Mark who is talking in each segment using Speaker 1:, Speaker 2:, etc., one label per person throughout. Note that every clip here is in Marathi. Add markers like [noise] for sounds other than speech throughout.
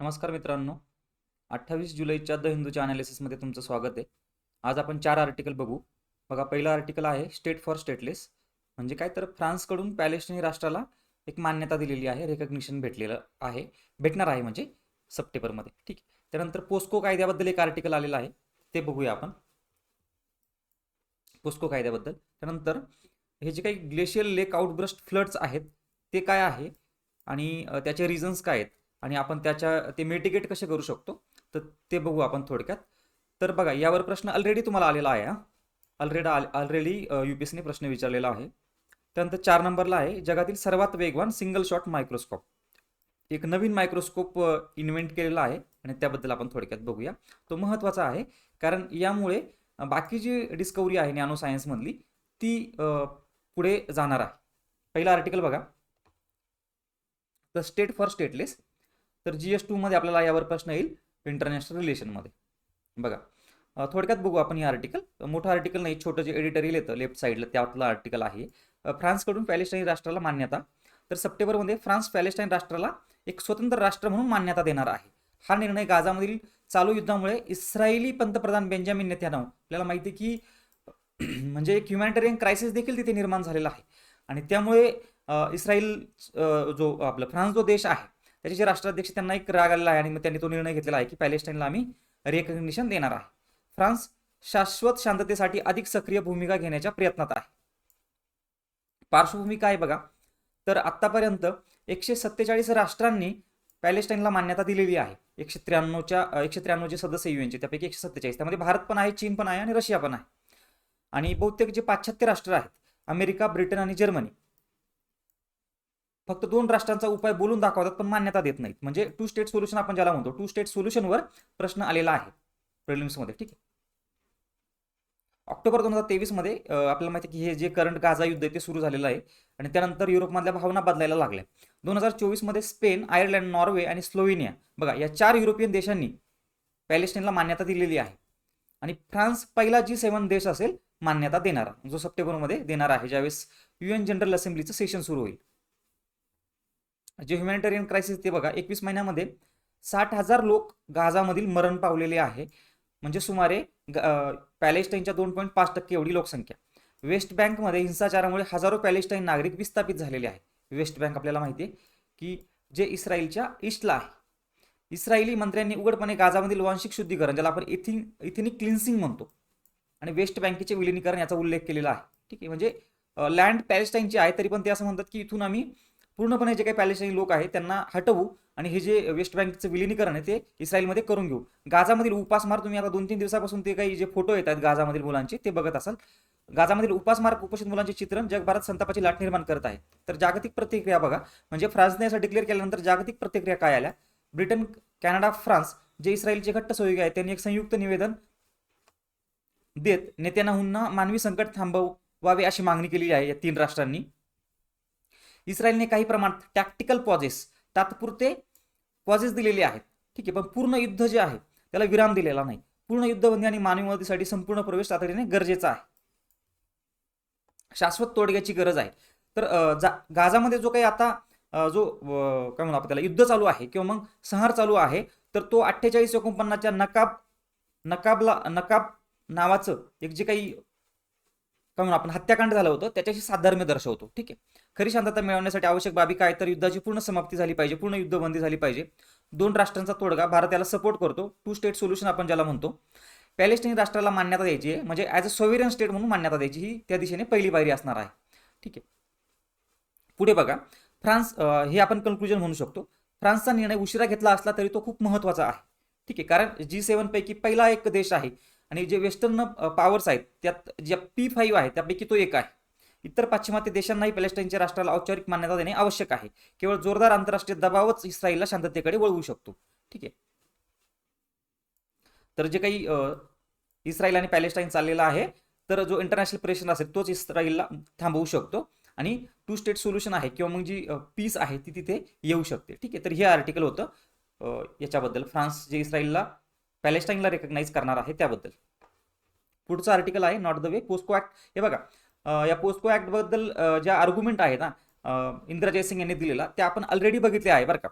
Speaker 1: नमस्कार मित्रांनो. अठ्ठावीस जुलैच्या द हिंदूच्या अनालिसिसमध्ये तुमचं स्वागत आहे. आज आपण चार आर्टिकल बघू. बघा पहिला आर्टिकल आहे स्टेट फॉर स्टेटलेस म्हणजे काय तर फ्रान्सकडून पॅलेस्टिनी राष्ट्राला एक मान्यता दिलेली आहे रेकग्निशन भेटलेलं आहे. भेटणार आहे म्हणजे सप्टेंबरमध्ये. ठीक आहे. त्यानंतर पोस्को कायद्याबद्दल एक आर्टिकल आलेलं आहे. ते बघूया आपण. पोस्को कायद्याबद्दल. त्यानंतर हे जे काही ग्लेशियल लेक आउटब्रस्ट फ्लड्स आहेत ते काय आहे? आणि त्याचे रिझन्स काय आहेत? आणि आपण त्याच्या ते मिटिगेट कसे करू शकतो? तर ते बघू आपण थोडक्यात. तर बघा यावर प्रश्न ऑलरेडी तुम्हाला आलेला आहे ऑलरेडी ऑलरेडी यू पी एसने प्रश्न विचारलेला आहे. त्यानंतर चार नंबरला आहे जगातील सर्वात वेगवान सिंगल शॉट मायक्रोस्कोप एक नवीन मायक्रोस्कोप इन्व्हेंट केलेला आहे आणि त्याबद्दल आपण थोडक्यात बघूया. तो महत्त्वाचा आहे कारण यामुळे बाकी जी डिस्कवरी आहे नॅनो सायन्समधली ती पुढे जाणार आहे. पहिला आर्टिकल बघा. द स्टेट फॉर स्टेटलेस तर जी एस टूमध्ये आपल्याला यावर प्रश्न येईल इंटरनॅशनल रिलेशनमध्ये बघा थोडक्यात बघू आपण हे आर्टिकल मोठं आर्टिकल नाही छोटं जे एडिटरियल येतं लेफ्ट साईडला त्यातलं आर्टिकल आहे. फ्रान्सकडून पॅलेस्टाईन राष्ट्राला मान्यता. तर सप्टेंबरमध्ये फ्रान्स पॅलेस्टाईन राष्ट्राला एक स्वतंत्र राष्ट्र म्हणून मान्यता देणार आहे. हा निर्णय गाझामधील चालू युद्धामुळे इस्रायली पंतप्रधान बेंजामिन नेत्यानाहू आपल्याला माहिती आहे की [clears throat] म्हणजे एक ह्युमॅनिटेरियन क्रायसिस देखील तिथे निर्माण झालेला आहे. आणि त्यामुळे इस्रायल जो आपलं फ्रान्स जो देश आहे त्याचे जे राष्ट्राध्यक्ष त्यांना एक राग आलेला आहे आणि मग त्यांनी तो निर्णय घेतलेला आहे की पॅलेस्टाईनला आम्ही रेकग्निशन देणार आहे फ्रान्स शाश्वत शांततेसाठी अधिक सक्रिय भूमिका घेण्याच्या प्रयत्नात आहे. पार्श्वभूमी काय बघा? तर आत्तापर्यंत एकशे सत्तेचाळीस राष्ट्रांनी पॅलेस्टाईनला मान्यता दिलेली आहे. एकशे त्र्याण्णवच्या एकशे त्र्याण्णव जे सदस्य युएनचे त्यापैकी एकशे सत्तेचाळीस. त्यामध्ये भारत पण आहे चीन पण आहे आणि रशिया पण आहे. आणि बहुतेक जे पाश्चात्य राष्ट्र आहेत अमेरिका ब्रिटन आणि जर्मनी फक्त दोन राष्ट्रांचा उपाय बोलून दाखवतात पण मान्यता देत नाहीत. म्हणजे टू स्टेट सोल्युशन आपण ज्याला म्हणतो टू स्टेट सोल्युशनवर प्रश्न आलेला आहे प्रिलिम्समध्ये ठीक आहे? ऑक्टोबर दोन हजार तेवीसमध्ये आपल्याला माहिती आहे की हे जे करंट गाझा युद्ध आहे ते सुरू झालेलं आहे आणि त्यानंतर युरोपमधल्या भावना बदलायला लागल्या. दोन हजार चोवीसमध्ये स्पेन आयर्लंड नॉर्वे आणि स्लोवेनिया बघा या चार युरोपियन देशांनी पॅलेस्टाईनला मान्यता दिलेली आहे. आणि फ्रान्स पहिला जी सेवन देश असेल मान्यता देणारा जो सप्टेंबरमध्ये देणार आहे ज्यावेळेस यू एन जनरल असेंब्लीचं सेशन सुरू होईल. जे ह्युमॅनिटेरियन क्रायसिस ते बघा एकवीस महिन्यामध्ये साठ हजार लोक गाझामधील मरण पावलेले आहे. म्हणजे सुमारे ग- पॅलेस्टाईनच्या दोन पॉईंट पाच टक्के एवढी लोकसंख्या. वेस्ट बँकमध्ये हिंसाचारामुळे हजारो पॅलेस्टाईन नागरिक विस्थापित झालेले आहे वेस्ट बँक आपल्याला माहिती आहे की जे इस्रायलच्या ईस्टला आहे. इस्रायली मंत्र्यांनी उघडपणे गाझामधील वांशिक शुद्धीकरण ज्याला आपण इथिन इथिनिक क्लिन्सिंग म्हणतो आणि वेस्ट बँकेचे विलिनीकरण याचा उल्लेख केलेला आहे. ठीक आहे म्हणजे लँड पॅलेस्टाईनची आहे तरी पण ते असं म्हणतात की इथून आम्ही पूर्णपणे जे काही पॅलेस्टाईन लोक आहेत त्यांना हटवू आणि हे जे वेस्ट बँकचं विलिनीकरण आहे ते इस्रायलमध्ये करून घेऊ. गाजामधील उपासमार तुम्ही आता दोन तीन दिवसापासून ते काही जे फोटो येतात गाजामधील मुलांचे ते बघत असाल. गाजामधील उपासमार कुपोषित मुलांचे चित्रण जगभरात संतापाची लाट निर्माण करत आहे. तर जागतिक प्रतिक्रिया बघा. म्हणजे फ्रान्सने असं डिक्लेअर केल्यानंतर जागतिक प्रतिक्रिया काय आल्या? ब्रिटन कॅनडा फ्रान्स जे इस्रायलचे घट्ट सहयोगी आहेत त्यांनी एक संयुक्त निवेदन देत नेत्यानाहूंना मानवी संकट थांबवावे अशी मागणी केली आहे या तीन राष्ट्रांनी. इस्रायलने काही प्रमाणात टॅक्टिकल पॉजेस तात्पुरते पॉजेस दिलेले आहेत. ठीक आहे पण पूर्ण युद्ध जे आहे त्याला विराम दिलेला नाही. पूर्ण युद्धबंदी आणि मानवी मदतीसाठी संपूर्ण प्रवेश तातडीने गरजेचा आहे. शाश्वत तोडग्याची गरज आहे. तर गाजामध्ये गाझामध्ये जो काही आता जो काय म्हणू आपण त्याला युद्ध चालू आहे किंवा मग संहार चालू आहे तर तो अठ्ठेचाळीस एकोणपन्नाच्या नकाब नकाबला नकाब नावाचं एक जे काही काय म्हणून आपण हत्याकांड झालं होतं त्याच्याशी साधर्म्य दर्शवतो. ठीक आहे? खरी शांतता मिळवण्यासाठी आवश्यक बाबी काय? तर युद्धाची पूर्ण समाप्ती झाली पाहिजे पूर्ण युद्धबंदी झाली पाहिजे. दोन राष्ट्रांचा तोडगा भारत याला सपोर्ट करतो. टू स्टेट सोल्युशन आपण ज्याला म्हणतो. पॅलेस्टाईन राष्ट्राला मान्यता द्यायची आहे. म्हणजे ॲज अ सोवेरियन स्टेट म्हणून मान्यता द्यायची. ही त्या दिशेने पहिली पायरी असणार आहे. ठीक आहे? पुढे बघा. फ्रान्स हे आपण कन्क्लुजन म्हणू शकतो. फ्रान्सचा निर्णय उशिरा घेतला असला तरी तो खूप महत्त्वाचा आहे. ठीक आहे? कारण जी सेवन पैकी पहिला एक देश आहे. आणि जे वेस्टर्न पॉवर्स आहेत त्यात ज्या पी फाईव्ह आहे त्यापैकी तो एक आहे. इतर पाश्चिमात्य देशांनाही पॅलेस्टाईनच्या राष्ट्राला औपचारिक मान्यता देणे आवश्यक आहे. केवळ जोरदार आंतरराष्ट्रीय दबावच इस्रायलला शांततेकडे वळवू शकतो. ठीक आहे. तर जे काही इस्रायल आणि पॅलेस्टाईन चाललेला आहे तर जो इंटरनॅशनल प्रेशर असेल तोच इस्रायलला थांबवू शकतो. आणि टू स्टेट सोल्युशन आहे किंवा मग जी पीस आहे ती तिथे येऊ शकते. ठीक आहे. तर हे आर्टिकल होतं. याच्याबद्दल. फ्रान्स जे इस्रायलला पॅलेस्टाईनला रेकग्नाईज करणार आहे त्याबद्दल. पुढचं आर्टिकल आहे not the way POCSO act हे बघा या पोस्को ऍक्टबद्दल ज्या आर्ग्युमेंट आहे ना अ, इंद्र जयसिंग यांनी दिलेला त्या आपण ऑलरेडी बघितले आहे बरं का.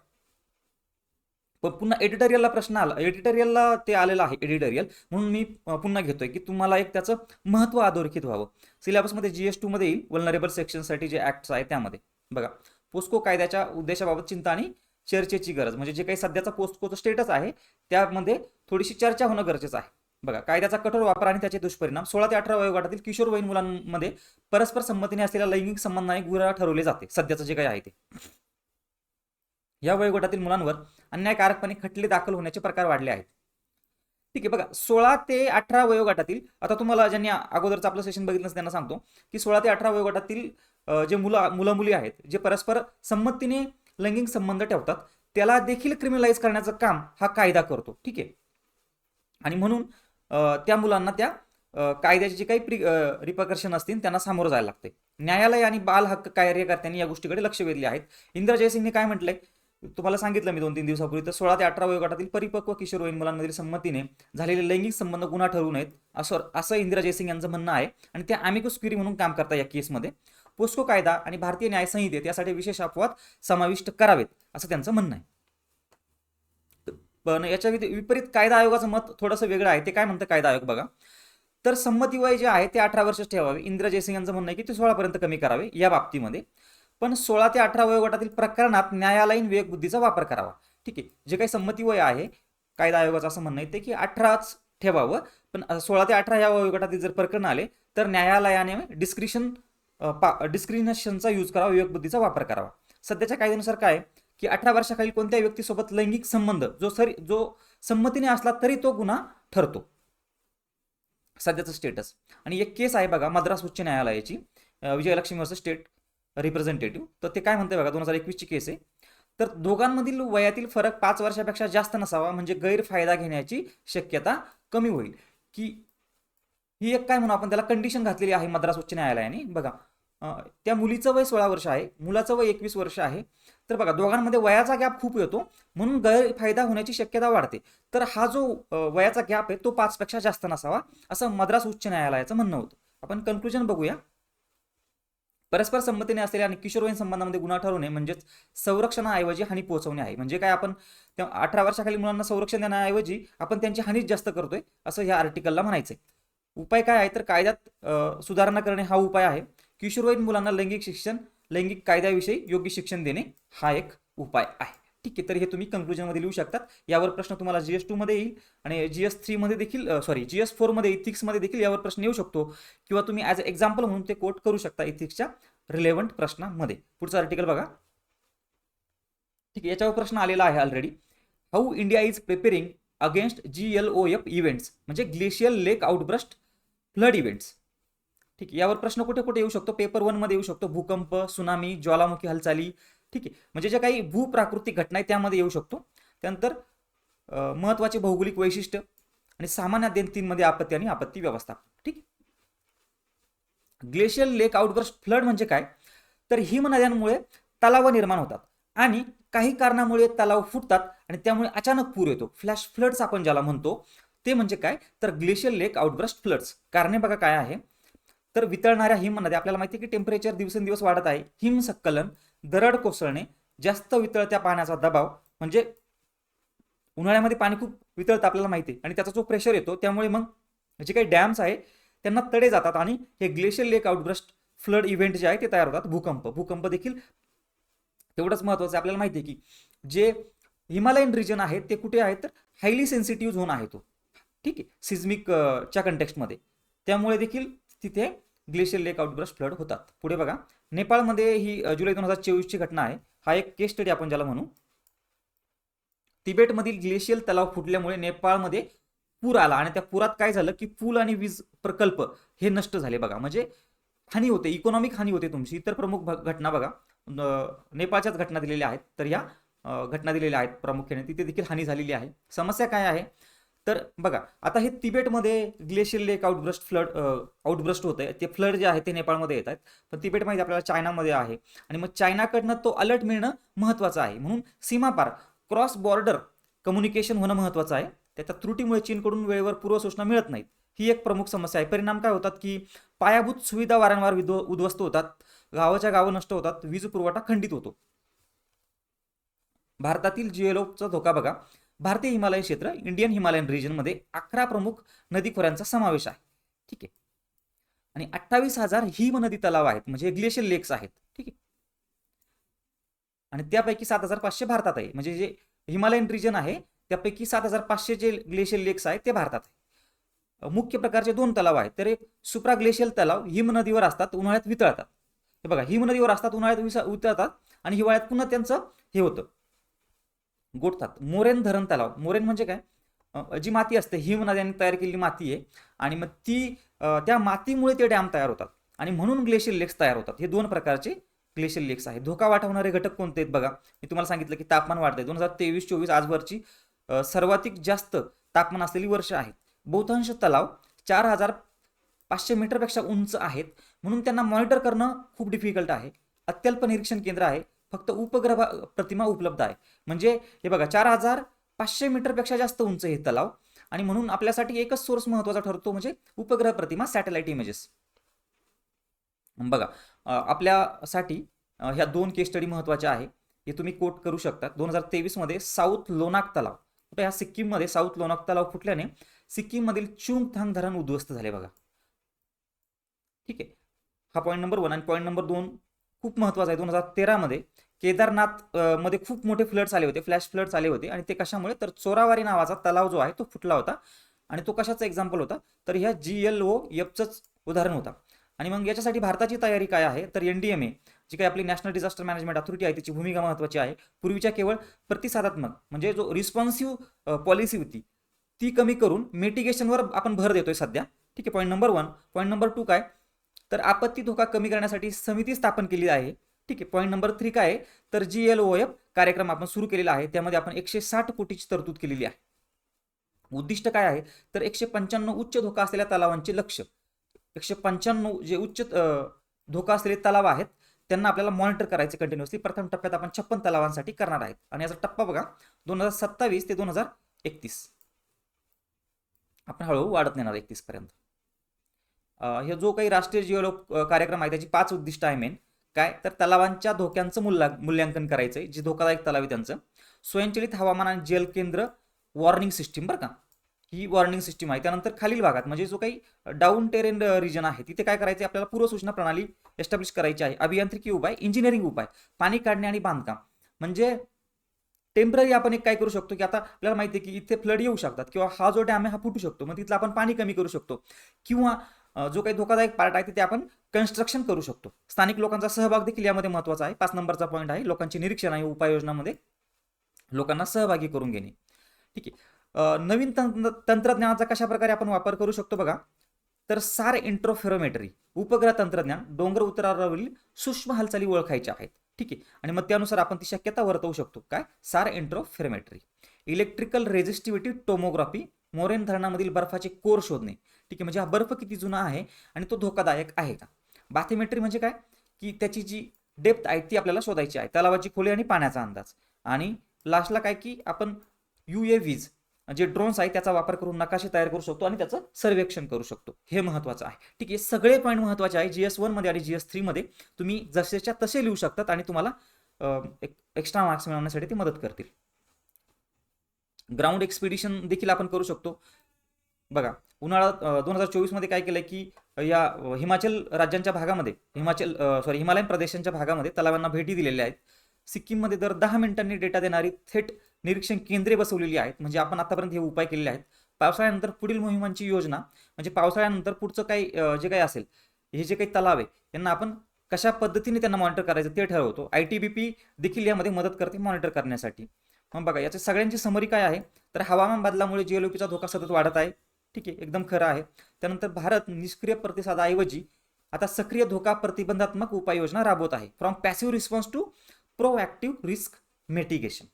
Speaker 1: पण पुन्हा एडिटोरियलला प्रश्न आला एडिटोरियलला ते आलेलं आहे एडिटोरियल म्हणून मी पुन्हा घेतोय की तुम्हाला एक त्याचं महत्त्व अधोरेखित व्हावं. सिलेबसमध्ये जी एस टूमध्ये येईल वल्नरेबल सेक्शनसाठी जे ऍक्ट्स आहे त्यामध्ये. बघा पोस्को कायद्याच्या उद्देशाबाबत चिंता आणि चर्चेची गरज म्हणजे जे काही सध्याचा पोस्कोचं स्टेटस आहे त्यामध्ये थोडीशी चर्चा होणं गरजेचं आहे. बघा कायद्याचा कठोर वापर आणि त्याचे दुष्परिणाम सोळा ते अठरा वयोगटातील किशोरवयीन मुलांमध्ये परस्पर संमतीने असलेल्या लैंगिक संबंधाने गुन्हा ठरवले जाते सध्याचं जे काही आहे ते. या वयोगटातील मुलांवर अन्यायकारकपणे खटले दाखल होण्याचे प्रकार वाढले आहेत. ठीक आहे बघा सोळा ते अठरा वयोगटातील आता तुम्हाला ज्यांनी अगोदरचं आपलं सेशन बघितलं त्यांना सांगतो की सोळा ते अठरा वयोगटातील जे मुलं मुलं मुली आहेत जे परस्पर संमतीने लैंगिक संबंध ठेवतात त्याला देखील क्रिमिनलाइज करण्याचं काम हा कायदा करतो. ठीक आहे? आणि म्हणून त्या मुलांना त्या कायद्याचे जे काही प्रि रिपकर्शन असतील त्यांना सामोरं जायला लागते न्यायालय आणि बाल हक्क कार्यकर्त्यांनी या गोष्टीकडे लक्ष वेधले आहेत. इंदिरा जयसिंगने काय म्हटलंय? तुम्हाला सांगितलं मी दोन तीन दिवसापूर्वी तर सोळा ते अठरा वयोगटातील परिपक्व किशोरवयीन मुलांमधील संमतीने झालेले लैंगिक संबंध गुन्हा ठरवू नयेत असं असं इंदिरा जयसिंग यांचं म्हणणं आहे. आणि ते अमिकस क्युरी म्हणून काम करतात या केसमध्ये पोस्को कायदा आणि भारतीय न्यायसंहितेत यासाठी विशेष अपवाद समाविष्ट करावेत असं त्यांचं म्हणणं आहे. पण याच्या विपरीत कायदा आयोगाचं मत थोडंसं वेगळं आहे. ते काय म्हणतं कायदा आयोग बघा. तर संमती वय जे आहे ते अठरा वर्ष ठेवावे. इंदिरा जयसिंग यांचं म्हणणं आहे की ते सोळापर्यंत कमी करावे या बाबतीमध्ये. पण सोळा ते अठरा वयोगटातील प्रकरणात न्यायालयीन विवेकबुद्धीचा वापर करावा. ठीक आहे. जे काही संमती वय आहे कायदा आयोगाचं असं म्हणणं आहे ते की अठराच ठेवावं. पण सोळा ते अठरा या वयोगटातील जर प्रकरण आले तर न्यायालयाने डिस्क्रिशन डिस्क्रिमिनेशनचा यूज करावा विवेकबुद्धीचा वापर करावा. सध्याच्या कायद्यानुसार काय की अठरा वर्षाखालील कोणत्याही व्यक्तीसोबत लैंगिक संबंध जो सरी जो संमतीने असला तरी तो गुन्हा ठरतो. सध्याचं स्टेटस आणि एक केस आहे बघा मद्रास उच्च न्यायालयाची. विजयलक्ष्मी वर्ष स्टेट रिप्रेझेंटेटिव्ह तर ते काय म्हणते बघा दोन हजार एकवीसची केस आहे. तर दोघांमधील वयातील फरक पाच वर्षापेक्षा जास्त नसावा म्हणजे गैरफायदा घेण्याची शक्यता कमी होईल. की ही एक काय म्हणू आपण त्याला कंडिशन घातलेली आहे मद्रास उच्च न्यायालयाने. बघा त्या मुलीचं वय सोळा वर्ष आहे मुलाचं वय एकवीस वर्ष आहे. तर बघा दोघांमध्ये वयाचा गॅप खूप येतो म्हणून गैरफायदा होण्याची शक्यता वाढते. तर हा जो वयाचा गॅप आहे तो पाचपेक्षा जास्त नसावा असं मद्रास उच्च न्यायालयाचं म्हणणं होतं. आपण कन्क्लुजन बघूया. परस्पर संमतीने असलेल्या आणि किशोरवयीन संबंधामध्ये गुन्हा ठरवणे म्हणजेच संरक्षणाऐवजी हानी पोहोचवणे आहे. म्हणजे काय आपण त्या अठरा वर्षाखाली मुलांना संरक्षण देण्याऐवजी आपण त्यांची हानीच जास्त करतोय असं ह्या आर्टिकलला म्हणायचंय. उपाय काय आहे? तर कायद्यात सुधारणा करणे हा उपाय आहे. किशोरवयीन मुलांना लैंगिक शिक्षण लैंगिक कायद्याविषयी योग्य शिक्षण देणे हा एक उपाय आहे. ठीक आहे तर हे तुम्ही कन्क्लुजनमध्ये लिहू शकतात. यावर प्रश्न तुम्हाला जीएस टूमध्ये येईल आणि जीएस थ्रीमध्ये देखील सॉरी जीएस फोरमध्ये इथिक्समध्ये देखील यावर प्रश्न येऊ शकतो. किंवा तुम्ही ॲज अ एक्झाम्पल म्हणून ते कोट करू शकता इथिक्सच्या रिलेव्हंट प्रश्नामध्ये. पुढचा आर्टिकल बघा. ठीक आहे याच्यावर प्रश्न आलेला आहे already how India is preparing against G L O F events म्हणजे glacial lake outburst flood events ठीक आहे. यावर प्रश्न कुठे कुठे येऊ शकतो? पेपर वनमध्ये येऊ शकतो. भूकंप सुनामी ज्वालामुखी हालचाली ठीक आहे. म्हणजे ज्या काही भूप्राकृतिक घटना आहेत त्यामध्ये येऊ शकतो. त्यानंतर महत्त्वाचे महत्त्वाचे भौगोलिक वैशिष्ट्य आणि सामान्य देणतींमध्ये आपत्ती आणि आपत्ती व्यवस्थापन ठीक ग्लेशियल लेक आउटबर्स्ट फ्लड म्हणजे काय? तर हिमनद्यांमुळे तलाव निर्माण होतात आणि काही कारणामुळे तलाव फुटतात आणि त्यामुळे अचानक पूर येतो. फ्लॅश फ्लड्स आपण ज्याला म्हणतो ते म्हणजे काय? तर ग्लेशियल लेक आउटब्रस्ट फ्लड्स. कारणे बघा काय आहे? तर वितळणाऱ्या हिमनद्या आपल्याला माहिती आहे की टेम्परेचर दिवसेंदिवस वाढत आहे. हिमसक्कलन दरड कोसळणे जास्त वितळत्या पाण्याचा दबाव म्हणजे उन्हाळ्यामध्ये पाणी खूप वितळतं आपल्याला माहिती आहे. आणि त्याचा जो प्रेशर येतो त्यामुळे मग जे काही डॅम्स आहे त्यांना तडे जातात. आणि हे glacier lake outburst flood event जे आहे ते तयार होतात. भूकंप. भूकंप देखील तेवढंच महत्त्वाचं आहे. आपल्याला माहिती आहे की जे हिमालयन रिजन आहे ते कुठे आहे तर हायली सेन्सिटिव्ह झोन आहे तो. ठीक आहे? सिझमिक च्या कंटेक्स्टमध्ये त्यामुळे देखील तिथे ग्लेशियल लेक आउटब्रस्ट फ्लड होतात. पुढे बघा नेपाळमध्ये ही जुलै दोन हजार चोवीसची घटना आहे. हा एक केस स्टडी आपण ज्याला म्हणू. तिबेटमधील ग्लेशियल तलाव फुटल्यामुळे नेपाळमध्ये पूर आला आणि त्या पुरात काय झालं की पूल आणि वीज प्रकल्प हे नष्ट झाले बघा. म्हणजे हानी होते इकॉनॉमिक हानी होते तुमची. इतर प्रमुख घटना बघा. नेपाळच्याच घटना दिलेल्या आहेत. तर या घटना दिलेल्या आहेत प्रामुख्याने. तिथे देखील हानी झालेली आहे. समस्या काय आहे? तर बघा आता हे तिबेटमध्ये glacier lake outburst flood outburst होत आहे ते फ्लड जे आहे ते नेपाळमध्ये येत आहेत. पण तिबेटमध्ये आपल्याला चायनामध्ये आहे. आणि मग चायनाकडनं तो अलर्ट मिळणं महत्त्वाचं आहे. म्हणून सीमापार क्रॉस बॉर्डर कम्युनिकेशन होणं महत्त्वाचं आहे. त्याच्या त्रुटीमुळे चीनकडून वेळेवर पूर्वसूचना मिळत नाहीत. ही एक प्रमुख समस्या आहे. परिणाम काय होतात की पायाभूत सुविधा वारंवार विध्व उद्ध्वस्त होतात. गावाच्या गावं नष्ट होतात. वीज पुरवठा खंडित होतो. भारतातील जिओलोकचा धोका बघा. भारतीय हिमालय क्षेत्र इंडियन हिमालयन रिजनमध्ये अकरा प्रमुख नदी खोऱ्यांचा समावेश आहे. ठीक आहे? आणि अठ्ठावीस हजार हिम नदी तलाव आहेत म्हणजे ग्लेशियल लेक्स आहेत. ठीक आहे? आणि त्यापैकी सात हजार पाचशे भारतात आहे. म्हणजे जे हिमालयन रिजन आहे त्यापैकी सात हजार पाचशे जे ग्लेशियल लेक्स आहेत ते भारतात आहे. मुख्य प्रकारचे दोन तलाव आहेत. तर एक सुप्रा ग्लेशियल तलाव हिम नदीवर असतात उन्हाळ्यात वितळतात. हे बघा हिम नदीवर असतात उन्हाळ्यात वितळतात आणि हिवाळ्यात पुन्हा त्यांचं हे होतं. गोठतात मोरेन धरण तलाव. मोरेन म्हणजे काय? जी माती असते हिम नद्यांनी तयार केलेली माती आहे आणि मग ती त्या मातीमुळे ते डॅम तयार होतात. आणि म्हणून ग्लेशियर लेक्स तयार होतात. हे दोन प्रकारचे ग्लेशियर लेक्स आहेत. धोका वाढवणारे घटक कोणते आहेत बघा? मी तुम्हाला सांगितलं की तापमान वाढतंय. दोन हजार तेवीस चोवीस आजवरची सर्वाधिक जास्त तापमान असलेली वर्ष आहेत बहुतांश तलाव चार हजार पाचशे मीटरपेक्षा उंच आहेत. म्हणून त्यांना मॉनिटर करणं खूप डिफिकल्ट आहे. अत्यल्प निरीक्षण केंद्र आहे. फक्त उपग्रह प्रतिमा उपलब्ध आहे. म्हणजे हे बघा चार हजार पाचशे मीटरपेक्षा जास्त उंच हे तलाव. आणि म्हणून आपल्यासाठी एकच सोर्स महत्त्वाचा ठरतो म्हणजे उपग्रह प्रतिमा सॅटेलाइट इमेजेस बघा आपल्यासाठी ह्या दोन केस स्टडी महत्त्वाच्या आहे. हे तुम्ही कोट करू शकता दोन हजार तेवीसमध्ये साऊथ लोनाक तलाव. कुठे? ह्या सिक्कीममध्ये साऊथ लोनाक तलाव फुटल्याने सिक्कीममधील चुंगथांग धरण उद्ध्वस्त झाले बघा. ठीक आहे. हा पॉईंट नंबर वन आणि पॉईंट नंबर दोन खूप महत्त्वाचा आहे. दोन हजार तेरामध्ये केदारनाथमध्ये खूप मोठे फ्लड्स आले होते. फ्लॅश फ्लड्स आले होते. आणि ते कशामुळे? तर चोरावारी नावाचा तलाव जो आहे तो फुटला होता. आणि तो कशाचा एक्झाम्पल होता? तर ह्या जी एल ओ एफचंच उदाहरण होता. आणि मग याच्यासाठी भारताची तयारी काय आहे? तर एन डी एम ए जी काही आपली नॅशनल डिझास्टर मॅनेजमेंट अथॉरिटी आहे तिची भूमिका महत्त्वाची आहे. पूर्वीच्या केवळ प्रतिसादात्मक म्हणजे जो रिस्पॉन्सिव्ह पॉलिसी होती ती कमी करून मिटिगेशनवर आपण भर देतोय सध्या. ठीक आहे point number one point number two काय? तर आपत्ती धोका कमी करण्यासाठी समिती स्थापन केली आहे. ठीक आहे पॉईंट नंबर थ्री काय आहे? तर जी एल ओ एफ कार्यक्रम आपण सुरू केलेला आहे. त्यामध्ये आपण एकशे साठ कोटीची तरतूद केलेली आहे. उद्दिष्ट काय आहे? तर एकशे पंच्याण्णव उच्च धोका असलेल्या तलावांचे लक्ष एकशे पंच्याण्णव जे उच्च धोका असलेले तलाव आहेत त्यांना आपल्याला मॉनिटर करायचे कंटिन्युअसली प्रथम टप्प्यात आपण छप्पन तलावांसाठी करणार आहेत. आणि याचा टप्पा बघा दोन हजार सत्तावीस ते दोन हजार एकतीस. आपण हळूहळू वाढत नेणार एकतीस पर्यंत. हे जो काही राष्ट्रीय जिओलो कार्यक्रम आहे त्याची पाच उद्दिष्ट आहे मेन काय? तर तलावांच्या धोक्यांचं मूल्या मूल्यांकन करायचं आहे जे धोकादायक तलाव आहे त्यांचं. स्वयंचलित हवामान आणि जल केंद्र वॉर्निंग सिस्टीम बरं का? ही वॉर्निंग सिस्टीम आहे. त्यानंतर खालील भागात म्हणजे जो काही डाऊन टेरेन रिजन आहे तिथे काय करायचं आपल्याला पूर्वसूचना प्रणाली एस्टॅब्लिश करायची आहे. अभियांत्रिकी उपाय इंजिनिअरिंग उपाय पाणी काढणे आणि बांधकाम. म्हणजे टेंपररी आपण एक काय करू शकतो की आता आपल्याला माहिती आहे की इथे फ्लड येऊ शकतात किंवा हा जो डॅम आहे हा फुटू शकतो. मग तिथलं आपण पाणी कमी करू शकतो. किंवा जो काही धोकादायक पार्ट आहे तिथे आपण कन्स्ट्रक्शन करू शकतो. स्थानिक लोकांचा सहभाग देखील यामध्ये महत्त्वाचा आहे. पाच नंबरचा पॉईंट आहे. लोकांचे निरीक्षण आहे उपाययोजनामध्ये लोकांना सहभागी करून घेणे. ठीक आहे. नवीन तंत्रज्ञानाचा कशाप्रकारे आपण वापर करू शकतो बघा. तर सार इंट्रोफेरोमेटरी उपग्रह तंत्रज्ञान डोंगर उतरावरील सूक्ष्म हालचाली ओळखायच्या आहेत. ठीक आहे. आणि मग त्यानुसार आपण ती शक्यता वर्तवू शकतो. काय? SAR interferometry. Electrical resistivity tomography moraine धरणामधील बर्फाचे कोर शोधणे. ठीक आहे म्हणजे हा बर्फ किती जुना आहे आणि तो धोकादायक आहे का? बाथेमेट्री म्हणजे काय? की त्याची जी डेप्थ आहे ती आपल्याला शोधायची आहे. तलावाची खोली आणि पाण्याचा अंदाज. आणि लास्टला काय की आपण यू ए व्हीज जे ड्रोन्स आहे त्याचा वापर करून नकाशे तयार करू शकतो आणि त्याचं सर्वेक्षण करू शकतो. हे महत्त्वाचं आहे. ठीक आहे सगळे पॉईंट महत्त्वाचे आहे. जी एस वनमध्ये आणि जी एस थ्रीमध्ये तुम्ही जसेच्या तसे लिहू शकतात आणि तुम्हाला एक एक्स्ट्रा मार्क्स मिळवण्यासाठी ते मदत करतील. ग्राउंड एक्सपिडिशन देखील आपण करू शकतो. बघा उन्हाळा दोन हजार चोवीसमध्ये काय केलं की या हिमाचल राज्यांच्या भागामध्ये हिमाचल सॉरी हिमालयन प्रदेशांच्या भागामध्ये तलावांना भेटी दिलेल्या आहेत. सिक्कीममध्ये दर दहा मिनिटांनी डेटा देणारी थेट निरीक्षण केंद्रे बसवलेली आहेत. म्हणजे आपण आतापर्यंत हे उपाय केलेले आहेत. पावसाळ्यानंतर पुढील मोहिमांची योजना म्हणजे पावसाळ्यानंतर पुढचं काही जे काही असेल हे जे काही तलाव आहे यांना आपण कशा पद्धतीने त्यांना मॉनिटर करायचं ते ठरवतो. आय टी बी पी देखील यामध्ये मदत करते मॉनिटर करण्यासाठी. मग बघा याच्या सगळ्यांची समरी काय आहे? तर हवामान बदलामुळे जीएलओपीचा धोका सतत वाढत आहे. ठीक आहे एकदम खरं आहे. त्यानंतर भारत निष्क्रिय प्रतिसादाऐवजी आता सक्रिय धोका प्रतिबंधात्मक उपाययोजना राबवत आहे. From passive response to proactive risk mitigation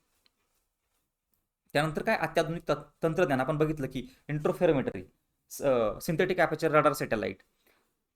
Speaker 1: त्यानंतर काय? अत्याधुनिक तंत्रज्ञान. आपण बघितलं की interferometry synthetic aperture radar satellite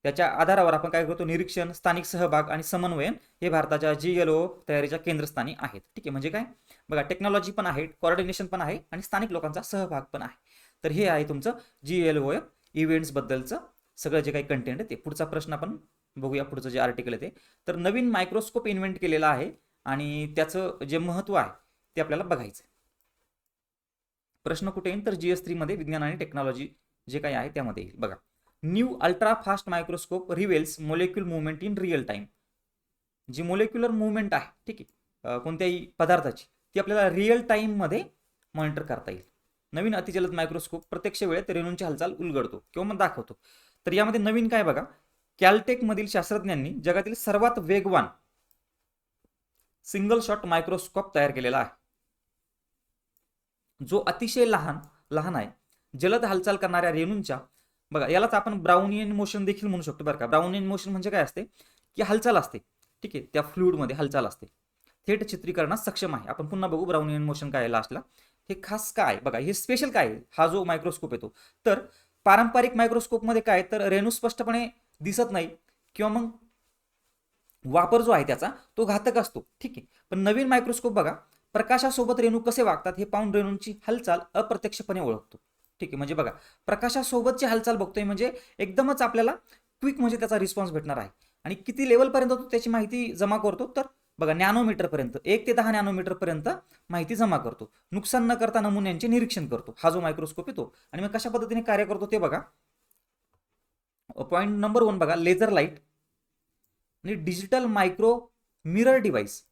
Speaker 1: त्याच्या आधारावर आपण काय करतो? निरीक्षण स्थानिक सहभाग आणि समन्वयन हे भारताच्या जी एल ओ तयारीच्या केंद्रस्थानी आहेत. ठीक आहे म्हणजे काय? बघा टेक्नॉलॉजी पण आहे कॉर्डिनेशन पण आहे आणि स्थानिक लोकांचा सहभाग पण आहे. तर हे आहे तुमचं जी एल ओ एफ इव्हेंट्सबद्दलचं सगळं जे काही कंटेंट आहे ते. पुढचा प्रश्न आपण बघूया पुढचं जे आर्टिकल आहे ते. तर नवीन मायक्रोस्कोप इन्व्हेंट केलेला आहे आणि त्याचं जे महत्त्व आहे ते आपल्याला बघायचं आहे प्रश्न कुठे येईल? तर जीएसमध्ये विज्ञान आणि टेक्नॉलॉजी जे काही आहे त्यामध्ये येईल. बघा new ultra fast microscope reveals molecule movement in real time. G molecular movement आहे ठीक आहे कोणत्याही पदार्थाची ती आपल्याला रिअल टाईममध्ये मॉनिटर करता येईल. नवीन अतिजलद मायक्रोस्कोप प्रत्यक्ष वेळेत रेणूंची हालचाल उलगडतो किंवा मग दाखवतो. तर यामध्ये नवीन काय बघा कॅलटेकमधील शास्त्रज्ञांनी जगातील सर्वात वेगवान सिंगल शॉट मायक्रोस्कोप तयार केलेला आहे. जो अतिशय लहान लहान आहे. जलद हालचाल करणाऱ्या रेणूंच्या बघा यालाच आपण ब्राउनियन मोशन देखील म्हणू शकतो बरं का. ब्राउनियन मोशन म्हणजे काय असते? की हालचाल असते. ठीक आहे? त्या फ्लुईडमध्ये हालचाल असते. थेट चित्रीकरणास सक्षम आहे. आपण पुन्हा बघू ब्राउनियन मोशन काय लास्टला हे खास काय? बघा हे स्पेशल काय आहे? हा जो मायक्रोस्कोप येतो. तर पारंपरिक मायक्रोस्कोपमध्ये काय तर रेणू स्पष्टपणे दिसत नाही किंवा मग वापर जो आहे त्याचा तो घातक असतो. ठीक आहे? पण नवीन मायक्रोस्कोप बघा प्रकाशासोबत रेणू कसे वागतात हे पाहून रेणूंची हालचाल अप्रत्यक्षपणे ओळखतो. ठीक आहे म्हणजे बघा प्रकाशासोबतची हालचाल बघतोय म्हणजे एकदमच आपल्याला क्विक म्हणजे त्याचा रिस्पॉन्स भेटणार आहे. आणि किती लेवलपर्यंत तो त्याची माहिती जमा करतो तर बघा नॅनोमीटरपर्यंत एक ते दहा नॅनोमीटरपर्यंत माहिती जमा करतो. नुकसान न करता नमुन्यांचे निरीक्षण करतो. हा जो मायक्रोस्कोप येतो आणि मग कशा पद्धतीने कार्य करतो ते बघा. पॉईंट नंबर वन बघा लेझर लाइट आणि digital micro mirror device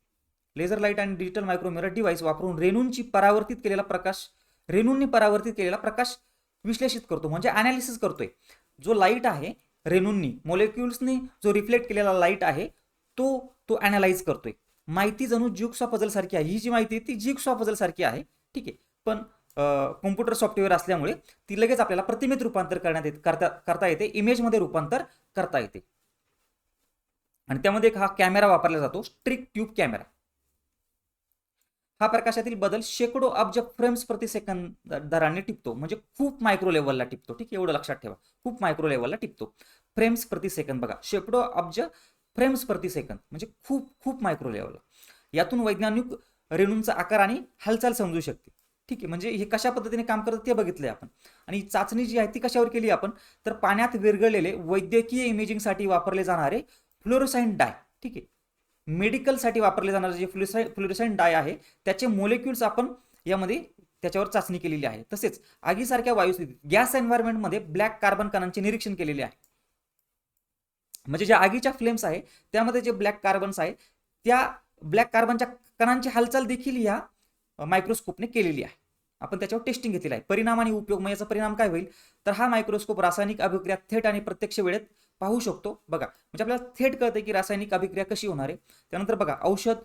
Speaker 1: laser light आणि डिजिटल मायक्रो मिरर डिव्हाइस वापरून रेणूंची परावर्तित केलेला प्रकाश रेणूंनी परावर्तित केलेला प्रकाश विश्लेषित करतो म्हणजे अनालिसिस करतोय. जो लाइट आहे रेणूंनी मोलेक्युल्सनी जो रिफ्लेक्ट केलेला लाइट आहे तो तो अनालाइज करतोय. माहिती जणू जिग्सॉ पझल सारखी आहे. ही जी माहिती आहे ती जिग्सॉ पझल सारखी आहे. ठीक आहे. पण कॉम्प्युटर सॉफ्टवेअर असल्यामुळे ती लगेच आपल्याला प्रतिमेत रूपांतर करण्यात येत करता करता येते. इमेजमध्ये रूपांतर करता येते. आणि त्यामध्ये एक हा कॅमेरा वापरला जातो स्ट्रिक ट्यूब कॅमेरा हा प्रकाशातील बदल शेकडो अब्ज फ्रेम्स प्रति सेकंद दराने टिपतो. म्हणजे खूप मायक्रो लेवलला टिपतो. ठीक आहे? एवढं लक्षात ठेवा. खूप मायक्रो लेवलला टिपतो. फ्रेम्स प्रति सेकंद बघा. शेकडो अब्ज फ्रेम्स प्रति सेकंद म्हणजे खूप खूप मायक्रो लेवलला यातून वैज्ञानिक रेणूंचा आकार आणि हालचाल समजू शकते ठीक आहे? म्हणजे हे कशा पद्धतीने काम करतं ते बघितलंय आपण. आणि चाचणी जी आहे ती कशावर केली आपण? तर पाण्यात विरघळलेले वैद्यकीय इमेजिंगसाठी वापरले जाणारे फ्लोरोसाईन डाय ठीक आहे? मेडिकलसाठी वापरले जाणारे जे फ्लुसाई फ्लोरोसाईन डाय आहे त्याचे मोलेक्युल्स आपण यामध्ये त्याच्यावर चाचणी केलेली आहे. तसेच आगीसारख्या वायुस्थितीत गॅस एन्व्हायरमेंटमध्ये ब्लॅक कार्बन कणांचे निरीक्षण केलेले आहे. म्हणजे ज्या आगीच्या फ्लेम्स आहे त्यामध्ये जे ब्लॅक कार्बन्स आहे त्या ब्लॅक कार्बनच्या कणांची हालचाल देखील या मायक्रोस्कोपने केलेली आहे. आपण त्याच्यावर टेस्टिंग घेतलेलं आहे. परिणाम आणि उपयोग मग याचा परिणाम काय होईल? तर हा मायक्रोस्कोप रासायनिक अभिक्रिया थेट आणि प्रत्यक्ष वेळेत पाहू शकतो. बघा म्हणजे आपल्याला थेट कळतं की रासायनिक अभिक्रिया कशी होणार आहे. त्यानंतर बघा औषध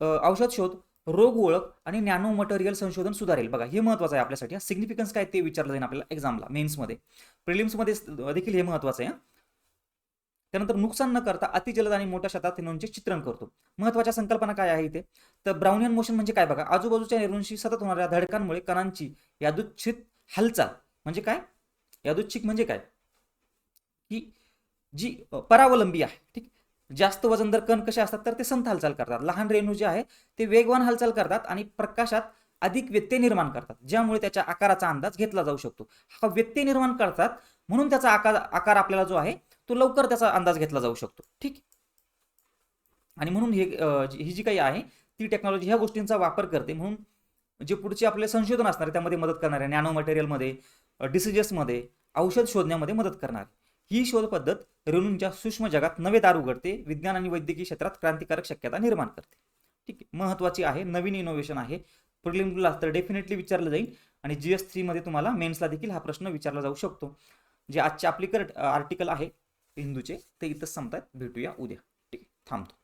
Speaker 1: औषध शोध रोग ओळख आणि नॅनो मटेरियल संशोधन सुधारेल. बघा हे महत्वाचं आहे आपल्यासाठी. सिग्निफिकन्स काय ते विचारलं जाईल आपल्याला एक्झामला मेन्समध्ये प्रिलिम्समध्ये देखील हे महत्वाचं आहे त्यानंतर नुकसान न करता अतिजलद आणि मोठ्या शतार्थींचे चित्रण करतो. महत्त्वाच्या संकल्पना काय आहे इथे? तर ब्राउनियन मोशन म्हणजे काय? बघा आजूबाजूच्या नेरूंशी सतत होणाऱ्या धडकांमुळे कणांची यादुच्छित हालचाल म्हणजे काय? यादुच्छिक म्हणजे काय? की जी परावलंबी आहे ठीक? जास्त वजनदार कण कसे असतात तर ते संथ हालचाल करतात. लहान रेणू जे आहे ते वेगवान हालचाल करतात आणि प्रकाशात अधिक व्यत्यय निर्माण करतात ज्यामुळे त्याच्या आकाराचा अंदाज घेतला जाऊ शकतो. हा व्यत्यय निर्माण करतात म्हणून त्याचा आकार आकार आपल्याला जो आहे तो लवकर त्याचा अंदाज घेतला जाऊ शकतो ठीक? आणि म्हणून हे ही जी काही आहे ती टेक्नॉलॉजी ह्या गोष्टींचा वापर करते. म्हणून जे पुढचे आपले संशोधन असणार आहे त्यामध्ये मदत करणार आहे नॅनो मटेरियलमध्ये डिसिजेसमध्ये औषध शोधण्यामध्ये मदत करणार. ही शोध पद्धत रेणूंच्या सूक्ष्म जगात नवे दार उघडते विज्ञान आणि वैद्यकीय क्षेत्रात क्रांतिकारक शक्यता निर्माण करते. ठीक आहे महत्वाची आहे नवीन इनोव्हेशन आहे. प्रिलिमला तर डेफिनेटली विचारलं जाईल आणि जी एस थ्रीमध्ये तुम्हाला मेन्सला देखील हा प्रश्न विचारला जाऊ शकतो. जे आजचे आपली करंट आर्टिकल आहे हिंदूचे ते इथंच संपतात भेटूया उद्या. ठीक आहे थांबतो.